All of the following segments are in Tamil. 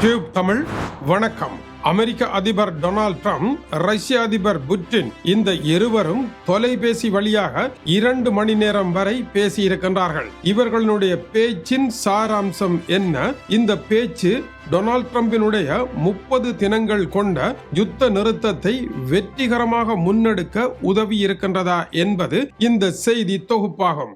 டியூப் தமிழ் வணக்கம். அமெரிக்க அதிபர் டொனால்ட் ட்ரம்ப் ரஷ்ய அதிபர் புட்டின் இந்த இருவரும் தொலைபேசி வழியாக இரண்டு மணி நேரம் வரை பேசியிருக்கின்றார்கள். இவர்களுடைய பேச்சின் சாராம்சம் என்ன? இந்த பேச்சு டொனால்ட் ட்ரம்பினுடைய முப்பது தினங்கள் கொண்ட யுத்த நிறுத்தத்தை வெற்றிகரமாக முன்னெடுக்க உதவி இருக்கின்றதா என்பது இந்த செய்தி தொகுப்பாகும்.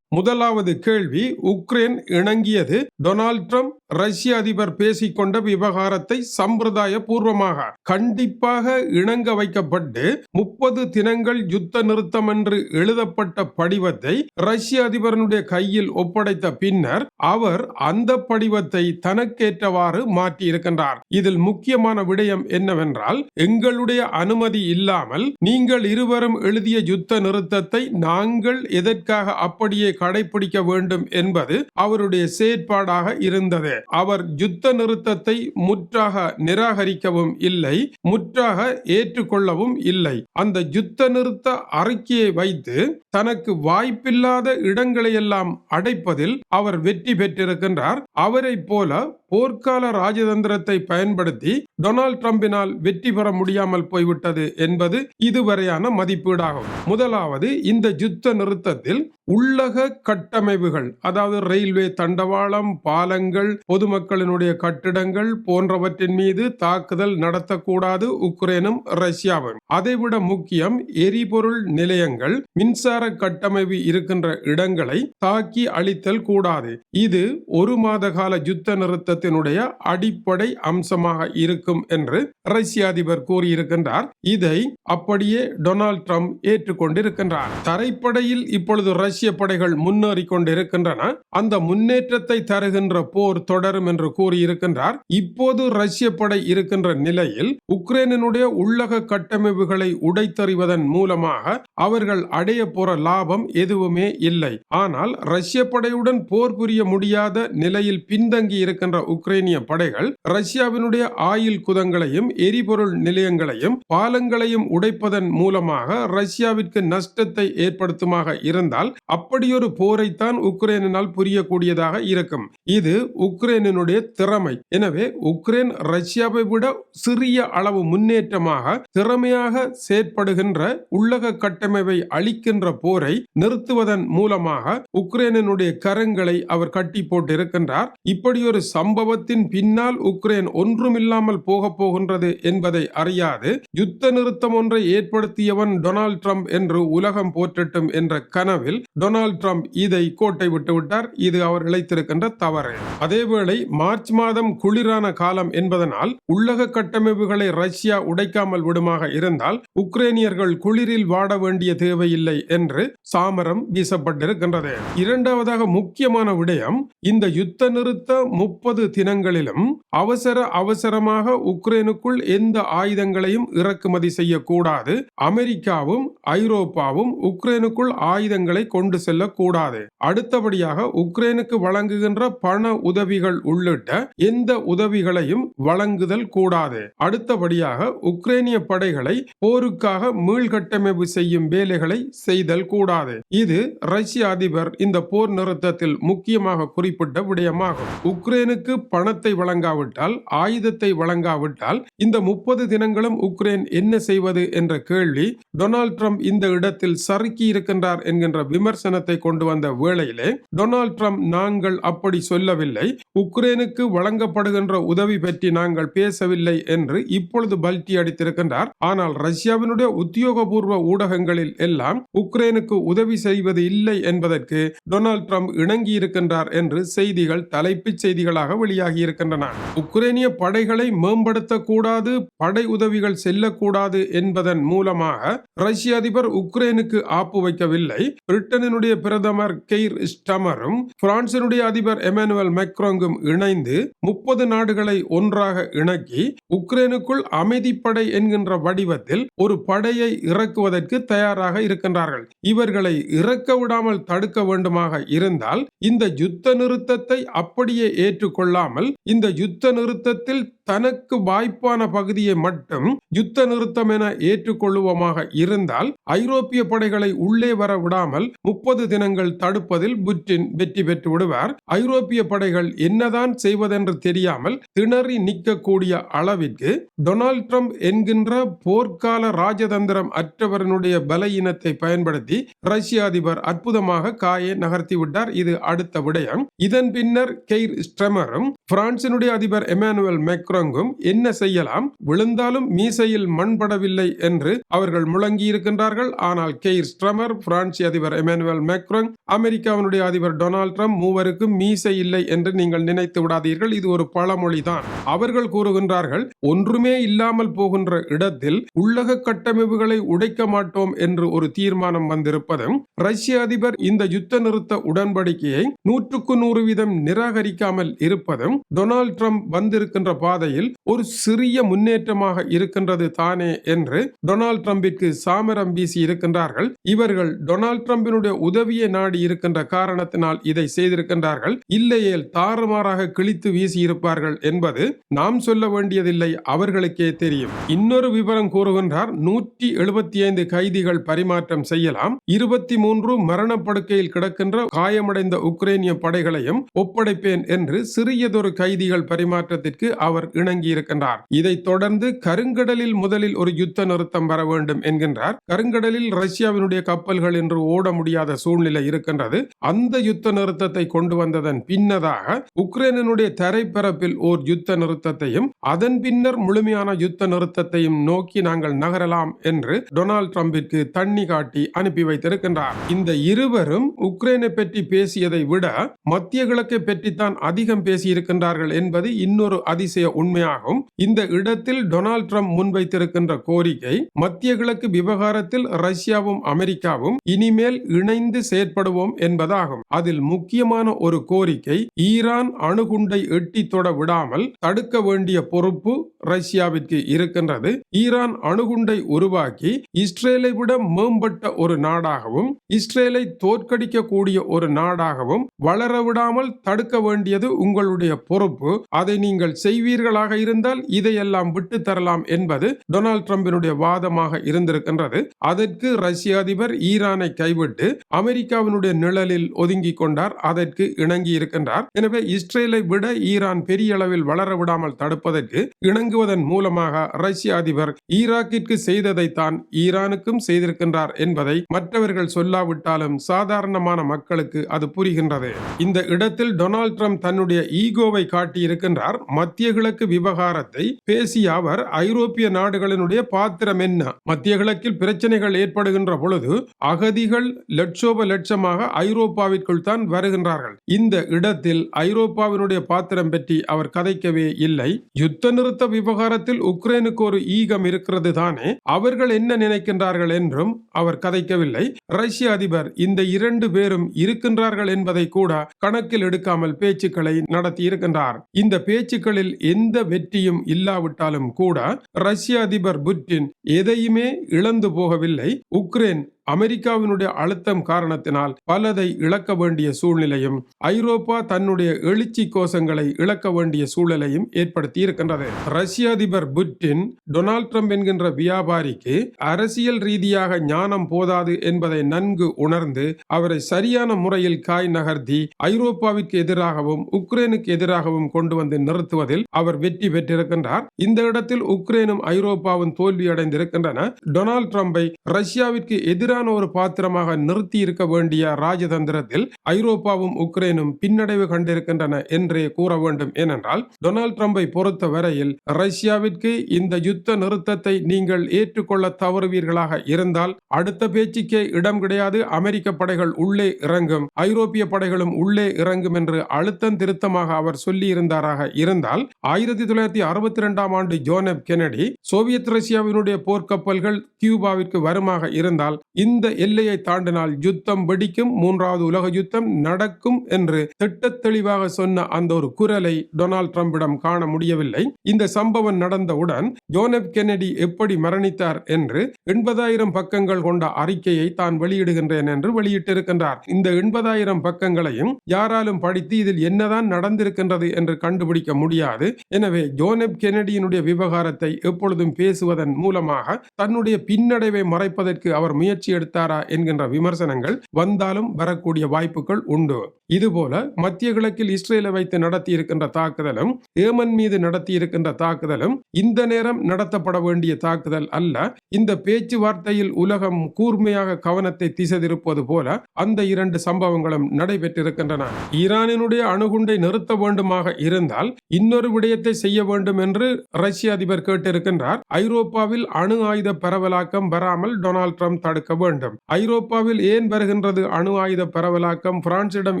முதலாவது கேள்வி உக்ரைன் இணங்கியது டொனால்ட் ட்ரம்ப் ரஷ்ய அதிபர் பேசிக்கொண்ட விவகாரத்தை சம்பிரதாய பூர்வமாக கண்டிப்பாக இணங்க வைக்கப்பட்டு முப்பது தினங்கள் யுத்த நிறுத்தம் என்று எழுதப்பட்ட படிவத்தை ரஷ்ய அதிபரனுடைய கையில் ஒப்படைத்த பின்னர் அவர் அந்த படிவத்தை தனக்கேற்றவாறு மாற்றி இருக்கின்றார். இதில் முக்கியமான விடயம் என்னவென்றால் எங்களுடைய அனுமதி இல்லாமல் நீங்கள் இருவரும் எழுதிய யுத்த நிறுத்தத்தை நாங்கள் எதற்காக அப்படியே கடைபிடிக்க வேண்டும் என்பது அவருடைய செயற்பாடாக இருந்தது. அவர் யுத்த நிறுத்தத்தை முற்றாக நிராகரிக்கவும் இல்லை முற்றாக ஏற்றுக்கொள்ளவும் இல்லை. அந்த யுத்த நிறுத்த அறிக்கையை வைத்து தனக்கு வாய்ப்பில்லாத இடங்களையெல்லாம் அடைப்பதில் அவர் வெற்றி பெற்றிருக்கின்றார். அவரை போல போர்க்கால ராஜதந்திரத்தை பயன்படுத்தி டொனால்ட் ட்ரம்பினால் வெற்றி பெற முடியாமல் போய்விட்டது என்பது இதுவரையான மதிப்பீடாகும். முதலாவது இந்த யுத்த நிறுத்தத்தில் உள்ளக கட்டமைப்புகள் அதாவது ரயில்வே தண்டவாளம் பாலங்கள் பொதுமக்களினுடைய கட்டிடங்கள் போன்றவற்றின் மீது தாக்குதல் நடத்தக்கூடாது உக்ரைனும் ரஷ்யாவும். அதைவிட முக்கியம் எரிபொருள் நிலையங்கள் மின்சார கட்டமைப்பு இருக்கின்ற இடங்களை தாக்கி அழித்தல் கூடாது. இது ஒரு மாத கால யுத்த நிறுத்தத்தினுடைய அடிப்படை அம்சமாக இருக்கும் என்று ரஷ்ய அதிபர் கூறியிருக்கின்றார். இதை அப்படியே டொனால்ட் ட்ரம்ப் ஏற்றுக்கொண்டிருக்கின்றார். தரைப்படையில் இப்பொழுது ரஷ்ய படைகள் முன்னேறி கொண்டிருக்கின்றன. அந்த முன்னேற்றத்தை தருகின்ற போர் தொடரும் என்று கூறியிருக்கின்றார். இப்போது ரஷ்ய படை இருக்கின்ற நிலையில் உக்ரைனுடைய உள்ளக கட்டமைப்புகளை உடைத்தறிவதன் மூலமாக அவர்கள் அடைய போற லாபம் எதுவுமே இல்லை. ஆனால் ரஷ்ய படையுடன் போர் புரிய முடியாத நிலையில் பின்தங்கி இருக்கின்ற உக்ரைனிய படைகள் ரஷ்யாவினுடைய ஆயில் குதங்களையும் எரிபொருள் நிலையங்களையும் பாலங்களையும் உடைப்பதன் மூலமாக ரஷ்யாவிற்கு நஷ்டத்தை ஏற்படுத்துமாக இருந்தால் அப்படியொரு போரைத்தான் உக்ரைனினால் புரியக்கூடியதாக இருக்கும். இது உக்ரைனினுடைய திறமை. எனவே உக்ரைன் ரஷ்யாவை விட சிறிய அளவு முன்னேற்றமாக திறமையாக செயற்படுகின்ற உள்ளக கட்டமைப்பை அளிக்கின்ற போரை நிறுத்துவதன் மூலமாக உக்ரைனினுடைய கரங்களை அவர் கட்டி போட்டிருக்கின்றார். இப்படி ஒரு சம்பவத்தின் பின்னால் உக்ரைன் ஒன்றுமில்லாமல் போகப் போகின்றது என்பதை அறியாது. யுத்த நிறுத்தம் ஒன்றை ஏற்படுத்தியவன் டொனால்ட் ட்ரம்ப் என்று உலகம் போற்றட்டும் என்ற கனவில் டொனால்ட் ட்ரம்ப் இதை கோட்டை விட்டுவிட்டார் இது அவர் இழைத்திருக்கின்ற தவறு. அதேவேளை மார்ச் மாதம் குளிரான காலம் என்பதனால் உள்ளக கட்டமைப்புகளை ரஷ்யா உடைக்காமல் விடுமாக இருந்தால் உக்ரைனியர்கள் குளிரில் வாட வேண்டிய தேவையில்லை என்று சாமரம் வீசப்பட்டிருக்கின்றது. இரண்டாவதாக முக்கியமான விடயம் இந்த யுத்த நிறுத்த முப்பது தினங்களிலும் அவசர அவசரமாக உக்ரைனுக்குள் எந்த ஆயுதங்களையும் இறக்குமதி செய்யக்கூடாது. அமெரிக்காவும் ஐரோப்பாவும் உக்ரைனுக்குள் ஆயுதங்களை கொண்டு செல்லக்கூடாது. அடுத்தபடியாக உக்ரைனுக்கு வழங்குகின்ற பண உதவிகள் உள்ளிட்ட எந்த உதவிகளையும் வழங்குதல் கூடாது. அடுத்தபடியாக உக்ரைனிய படைகளை போருக்காக மீள்கட்டமைப்பு செய்யும் வேலைகளை செய்தல் கூடாது. இது ரஷ்ய அதிபர் இந்த போர் நிறுத்தத்தில் முக்கியமாக குறிப்பிட்ட விடயமாகும். உக்ரைனுக்கு பணத்தை வழங்காவிட்டால் ஆயுதத்தை வழங்காவிட்டால் இந்த முப்பது தினங்களும் உக்ரைன் என்ன செய்வது என்ற கேள்வி டொனால்ட் ட்ரம்ப் இந்த இடத்தில் சறுக்கி இருக்கின்றார் என்கின்ற விமர்சனத்தை கொண்டு வந்த வேளையிலே டொனால்ட் ட்ரம்ப் நாங்கள் அப்படி சொல்லவில்லை. உக்ரைனுக்கு வழங்கப்படுகின்ற உதவி பற்றி நாங்கள் பேசவில்லை என்று இப்பொழுது பல்டி அடித்திருக்கின்றார். ஆனால் ரஷ்யாவினுடைய உத்தியோகபூர்வ ஊடகங்களில் எல்லாம் உக்ரைனுக்கு உதவி செய்வது இல்லை என்பதற்கு டொனால்ட் ட்ரம்ப் இணங்கி இருக்கின்றார் என்று செய்திகள் தலைப்புச் செய்திகளாக வெளியாகி இருக்கின்றன. உக்ரைனிய படைகளை மேம்படுத்தக்கூடாது படை உதவிகள் செல்லக்கூடாது என்பதன் மூலமாக ரஷ்ய அதிபர் உக்ரைனுக்கு ஆப்பு வைக்கவில்லை. பிரிட்டனினுடைய பிரதமர் கெய்ர் ஸ்டமரும் பிரான்சினுடைய அதிபர் எமானுவல் மெக்ரோங்கும் இணைந்து முப்பது நாடுகளை ஒன்றாக இணக்கி உக்ரைனுக்குள் அமைதிப்படை என்கின்ற வடிவத்தில் ஒரு படையை இறக்குவதற்கு தயாராக இருக்கின்றார்கள். இவர்களை இறக்க விடாமல் தடுக்க வேண்டுமாக இருந்தால் இந்த யுத்த நிறுத்தத்தை அப்படியே ஏற்றுக்கொள்ளாமல் இந்த யுத்த நிறுத்தத்தில் தனக்கு வாய்ப்பான பகுதியை மட்டும் யுத்த நிறுத்தம் என ஏற்றுக்கொள்ளுவோமாக இருந்தால் ஐரோப்பிய படைகளை உள்ளே வர விடாமல் முப்பது தினங்கள் தடுப்பதில் புட்டின் வெற்றி பெற்று விடுவார். ஐரோப்பிய படைகள் என்னதான் செய்வதென்று தெரியாமல் திணறி நிற்கக்கூடிய அளவிற்கு டொனால்ட் ட்ரம்ப் என்கின்ற போர்க்கால ராஜதந்திரம் அற்றவரனுடைய பலவீனத்தை பயன்படுத்தி ரஷ்ய அதிபர் அற்புதமாக காயை நகர்த்தி விட்டார். இது அடுத்த விடயம். இதன் பின்னர் கெய்ர் ஸ்ட்ரெமரும் பிரான்சினுடைய அதிபர் எமானுவல் மெக்ரோங்கும் என்ன செய்யலாம்? விழுந்தாலும் மீசையில் மண்படவில்லை என்று அவர்கள் முழங்கியிருக்கின்றார்கள். ஆனால் கெய்ர் ஸ்ட்ரமர் பிரான்சி அதிபர் எமானுவல் மெக்ரோங் அமெரிக்காவினுடைய அதிபர் டொனால்ட் ட்ரம்ப் மூவருக்கும் மீசை இல்லை என்று நீங்கள் நினைத்து விடாதீர்கள். இது ஒரு பழமொழிதான். அவர்கள் கூறுகின்றார்கள் ஒன்றுமே இல்லாமல் போகின்ற இடத்தில் உள்ளக கட்டமைப்புகளை உடைக்க மாட்டோம் என்று ஒரு தீர்மானம் வந்திருப்பதும் ரஷ்ய அதிபர் இந்த யுத்த நிறுத்த உடன்படிக்கையை நூற்றுக்கு நூறு வீதம் நிராகரிக்காமல் இருப்பதும் டொனால்ட் ட்ரம்ப் வந்திருக்கின்ற பாதை பாதையில் ஒரு சிறிய முன்னேற்றமாக இருக்கின்றது தானே என்று டொனால்ட் ட்ரம்பிற்கு சாமரம் வீசி இருக்கின்றார்கள். இவர்கள் டொனால்ட் ட்ரம்பினுடைய உதவியை நாடி இருக்கின்ற காரணத்தினால் இதை செய்திருக்கின்றார்கள். இல்லையேல் தாறுமாறாக கிழித்து வீசி இருப்பார்கள் என்பது நாம் சொல்ல வேண்டியதில்லை அவர்களுக்கே தெரியும். இன்னொரு விவரம் கூறுகின்றார் நூற்றி எழுபத்தி ஐந்து கைதிகள் பரிமாற்றம் செய்யலாம். இருபத்தி மூன்று மரணப்படுக்கையில் கிடக்கின்ற காயமடைந்த உக்ரைனிய படைகளையும் ஒப்படைப்பேன் என்று சிறியதொரு கைதிகள் பரிமாற்றத்திற்கு அவர் இணங்கியிருக்கின்றார். இதைத் தொடர்ந்து கருங்கடலில் முதலில் ஒரு யுத்த நிறுத்தம் வர வேண்டும் என்கின்றார். கருங்கடலில் ரஷ்யாவினுடைய கப்பல்கள் என்று ஓட முடியாத சூழ்நிலை இருக்கின்றது. அந்த யுத்த நிறுத்தத்தை கொண்டு வந்ததன் பின்னதாக உக்ரைனுடைய தரைப்பரப்பில் ஓர் யுத்த நிறுத்தத்தையும் அதன் பின்னர் முழுமையான யுத்த நிறுத்தத்தையும் நோக்கி நாங்கள் நகரலாம் என்று டொனால்ட் ட்ரம்பிற்கு தண்ணி காட்டி அனுப்பி வைத்திருக்கின்றார். இந்த இருவரும் உக்ரைனை பற்றி பேசியதை விட மத்திய கிழக்கை பற்றித்தான் அதிகம் பேசியிருக்கின்றார்கள் என்பது இன்னொரு அதிசய உண்மையாகும். இந்த இடத்தில் டொனால்ட் ட்ரம்ப் முன்வைத்திருக்கின்ற கோரிக்கை மத்திய கிழக்கு விவகாரத்தில் ரஷ்யாவும் அமெரிக்காவும் இனிமேல் இணைந்து செயற்படுவோம் என்பதாகும். அதில் முக்கியமான ஒரு கோரிக்கை ஈரான் அணுகுண்டை எட்டி தொட விடாமல் தடுக்க வேண்டிய பொறுப்பு ரஷ்யாவிற்கு இருக்கின்றது. ஈரான் அணுகுண்டை உருவாக்கி இஸ்ரேலை விட மேம்பட்ட ஒரு நாடாகவும் இஸ்ரேலை தோற்கடிக்கக்கூடிய ஒரு நாடாகவும் வளர விடாமல் தடுக்க வேண்டியது உங்களுடைய பொறுப்பு. அதை நீங்கள் செய்வீர்கள் செய்வீர்களாக இருந்தால் இதையெல்லாம் விட்டு தரலாம் என்பது டொனால்ட் ட்ரம்பினுடைய வாதமாக இருந்திருக்கின்றது. அதற்கு ரஷ்ய அதிபர் ஈரானை கைவிட்டு அமெரிக்காவினுடைய நிழலில் ஒதுங்கிக் கொண்டார் அதற்கு இணங்கி இருக்கின்றார். எனவே இஸ்ரேலை விட ஈரான் பெரிய அளவில் வளர விடாமல் தடுப்பதற்கு இணங்குவதன் மூலமாக ரஷ்ய அதிபர் ஈராக்கிற்கு செய்ததைத்தான் ஈரானுக்கும் செய்திருக்கின்றார் என்பதை மற்றவர்கள் சொல்லாவிட்டாலும் சாதாரணமான மக்களுக்கு அது புரிகின்றது. இந்த இடத்தில் டொனால்ட் ட்ரம்ப் தன்னுடைய ஈகோவை காட்டியிருக்கின்றார். மத்திய கிழக்கு கிழக்கு விவகாரத்தை பேசிய அவர் ஐரோப்பிய நாடுகளினுடைய பாத்திரம் என்ன? மத்திய கிழக்கில் பிரச்சனைகள் ஏற்படுகின்ற பொழுது அகதிகள் லட்சோப லட்சமாக ஐரோப்பாவிற்குள் தான் வருகின்றார்கள். இந்த இடத்தில் ஐரோப்பாவினுடைய பாத்திரம் பற்றி அவர் கதைக்கவே இல்லை. யுத்த நிறுத்த விவகாரத்தில் உக்ரைனுக்கு ஒரு ஈகம் இருக்கிறது தானே? அவர்கள் என்ன நினைக்கின்றார்கள் என்றும் அவர் கதைக்கவில்லை. ரஷ்ய அதிபர் இந்த இரண்டு பேரும் இருக்கின்றார்கள் என்பதை கூட கணக்கில் எடுக்காமல் பேச்சுக்களை நடத்தி இருக்கின்றார். இந்த பேச்சுக்களில் எந்த வெற்றியும் இல்லாவிட்டாலும் கூட ரஷ்ய அதிபர் புட்டின் எதையுமே இழந்து போகவில்லை. உக்ரைன் அமெரிக்காவினுடைய அழுத்தம் காரணத்தினால் பலதை இழக்க வேண்டிய சூழ்நிலையும் ஐரோப்பா தன்னுடைய எழுச்சி கோஷங்களை இழக்க வேண்டிய சூழலையும் ஏற்படுத்தி இருக்கின்றது. ரஷ்ய அதிபர் புட்டின் டொனால்ட் ட்ரம்ப் என்கின்ற வியாபாரிக்கு அரசியல் ரீதியாக ஞானம் போதாது என்பதை நன்கு உணர்ந்து அவரை சரியான முறையில் காய் நகர்த்தி ஐரோப்பாவிற்கு எதிராகவும் உக்ரைனுக்கு எதிராகவும் கொண்டு வந்து நிறுத்துவதில் அவர் வெற்றி பெற்றிருக்கின்றார். இந்த இடத்தில் உக்ரைனும் ஐரோப்பாவும் தோல்வியடைந்திருக்கின்றன. டொனால்ட் ட்ரம்பை ரஷ்யாவிற்கு எதிரான ஒரு பாத்திரமாக நிறுத்தி இருக்க வேண்டிய ராஜதந்திரத்தில் ஐரோப்பாவும் உக்ரைனும் பின்னடைவு கண்டிருக்கின்றன என்றே கூற வேண்டும். ஏனென்றால் டொனால்ட் ட்ரம்பை பொறுத்த வரையில் ரஷ்யாவிற்கு இந்த யுத்த நிறுத்தத்தை நீங்கள் ஏற்றுக்கொள்ள தவறுவீர்களாக இருந்தால் அடுத்த பேச்சுக்கே இடம் கிடையாது. அமெரிக்க படைகள் உள்ளே இறங்கும். ஐரோப்பிய படைகளும் உள்ளே இறங்கும் என்று அழுத்தம் திருத்தமாக அவர் சொல்லி இருந்தாராக இருந்தால் ஆயிரத்தி தொள்ளாயிரத்தி அறுபத்தி இரண்டாம் ஆண்டு ஜோனப் கெனடி சோவியத் ரஷ்யாவினுடைய போர்க்கப்பல்கள் கியூபாவிற்கு வருமாக இருந்தால் இந்த எல்லையை தாண்டினால் யுத்தம் வெடிக்கும் மூன்றாவது உலக யுத்தம் நடக்கும் என்று திட்ட தெளிவாக சொன்ன அந்த ஒரு குரலை டொனால்ட் ட்ரம்பிடம் காண முடியவில்லை. இந்த சம்பவம் நடந்தவுடன் ஜோனப் கென்னடி எப்படி மரணித்தார் என்று எண்பதாயிரம் பக்கங்கள் கொண்ட அறிக்கையை தான் வெளியிடுகின்றேன் என்று வெளியிட்டிருக்கின்றார். இந்த எண்பதாயிரம் பக்கங்களையும் யாராலும் படித்து இதில் என்னதான் நடந்திருக்கின்றது என்று கண்டுபிடிக்க முடியாது. எனவே ஜோனப் கெனடியினுடைய விவகாரத்தை எப்பொழுதும் பேசுவதன் மூலமாக தன்னுடைய பின்னடைவை மறைப்பதற்கு அவர் முயற்சி எடுத்தாரா என்கின்ற விமர்சனங்கள் வந்தாலும் வரக்கூடிய வாய்ப்புகள் உண்டு. இதுபோல மத்திய கிழக்கில் இஸ்ரேலை வைத்து நடத்தி இருக்கின்ற தாக்குதலும் ஏமன் மீது நடத்தி இருக்கின்ற தாக்குதலும் இந்த நேரம் நடத்தப்பட வேண்டிய தாக்குதல் அல்ல. இந்த பேச்சுவார்த்தையில் உலகம் கூர்மையாக கவனத்தை திசை திருப்பது போல அந்த இரண்டு சம்பவங்களும் நடைபெற்றிருக்கின்றன. ஈரானினுடைய அணுகுண்டை நிறுத்த வேண்டுமாக இருந்தால் இன்னொரு விடயத்தை செய்ய வேண்டும் என்று ரஷ்ய அதிபர் கேட்டிருக்கின்றார். ஐரோப்பாவில் அணு ஆயுத பரவலாக்கம் வராமல் டொனால்ட் ட்ரம்ப் தடுக்க வேண்டும். ஐரோப்பாவில் ஏன் வருகின்றது அணு ஆயுத பரவலாக்கம்? பிரான்சிடம்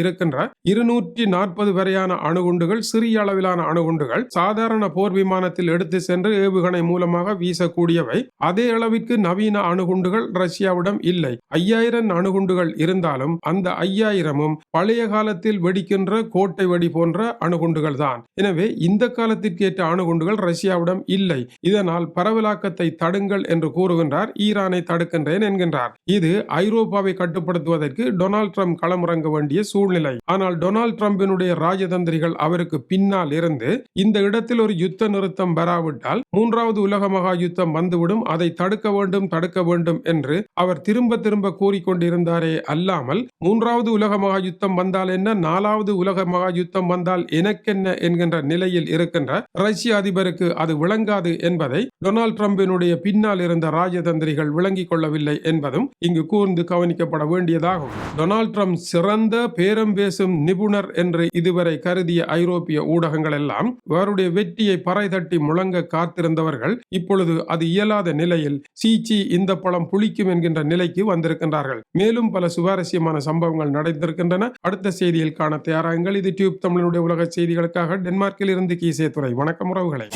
இருக்கின்ற இருநூற்றி நாற்பது வரையான அணுகுண்டுகள் சிறிய அளவிலான அணுகுண்டுகள் சாதாரண போர் விமானத்தில் எடுத்து சென்று ஏவுகணை மூலமாக வீசக்கூடியவை. அதே அளவிற்கு நவீன அணுகுண்டுகள் ரஷ்யாவிடம் இல்லை. ஐயாயிரம் அணுகுண்டுகள் இருந்தாலும் அந்த ஐயாயிரமும் பழைய காலத்தில் வெடிக்கின்ற கோட்டை வெடி போன்ற அணுகுண்டுகள் தான். எனவே இந்த காலத்திற்கு ஏற்ற அணுகுண்டுகள் ரஷ்யாவிடம் இல்லை. இதனால் பரவலாக்கத்தை தடுங்கள் என்று கூறுகின்றார். ஈரானை தடுக்கின்றேன் என்கின்றார். இது ஐரோப்பாவை கட்டுப்படுத்துவதற்கு டொனால்ட் ட்ரம்ப் களமிறங்க வேண்டிய சூழ்நிலை. ஆனால் டொனால்ட் ட்ரம்பினுடைய ராஜதந்திரிகள் அவருக்கு பின்னால் இருந்து இந்த இடத்தில் ஒரு யுத்த நிறுத்தம் வராவிட்டால் மூன்றாவது உலக மகா யுத்தம் வந்துவிடும். அதை தடுக்க வேண்டும் தடுக்க வேண்டும் என்று அவர் திரும்ப திரும்ப கூறிக்கொண்டிருந்தாரே அல்லாமல் மூன்றாவது உலக மகா யுத்தம் வந்தால் என்ன? நாலாவது உலக மகா யுத்தம் வந்தால் எனக்கென்ன என்கின்ற நிலையில் இருக்கின்ற ரஷ்ய அதிபருக்கு அது விளங்காது என்பதை டொனால்ட் ட்ரம்பினுடைய பின்னால் இருந்த ராஜதந்திரிகள் விளங்கிக் கொள்ளவில்லை என்பதை என்பதும் இங்கு கூர்ந்து கவனிக்கப்பட வேண்டியதாகும். டொனால்ட் ட்ரம்ப் சிறந்த பேரம் பேசும் நிபுணர் என்று இதுவரை கருதிய ஐரோப்பிய ஊடகங்கள் எல்லாம் அவருடைய வெற்றியை பறை தட்டி முழங்க காத்திருந்தவர்கள் இப்பொழுது அது இயலாத நிலையில் சீச்சி இந்த பழம் புளிக்கும் என்கின்ற நிலைக்கு வந்திருக்கின்றார்கள். மேலும் பல சுவாரஸ்யமான சம்பவங்கள் நடந்திருக்கின்றன. அடுத்த செய்தியில் காண தயாராகுங்கள். இது டியூப் தமிழனுடைய உலக செய்திகளுக்காக டென்மார்க்கில் இருந்து கீசே துறை வணக்கம் உறவுகளை.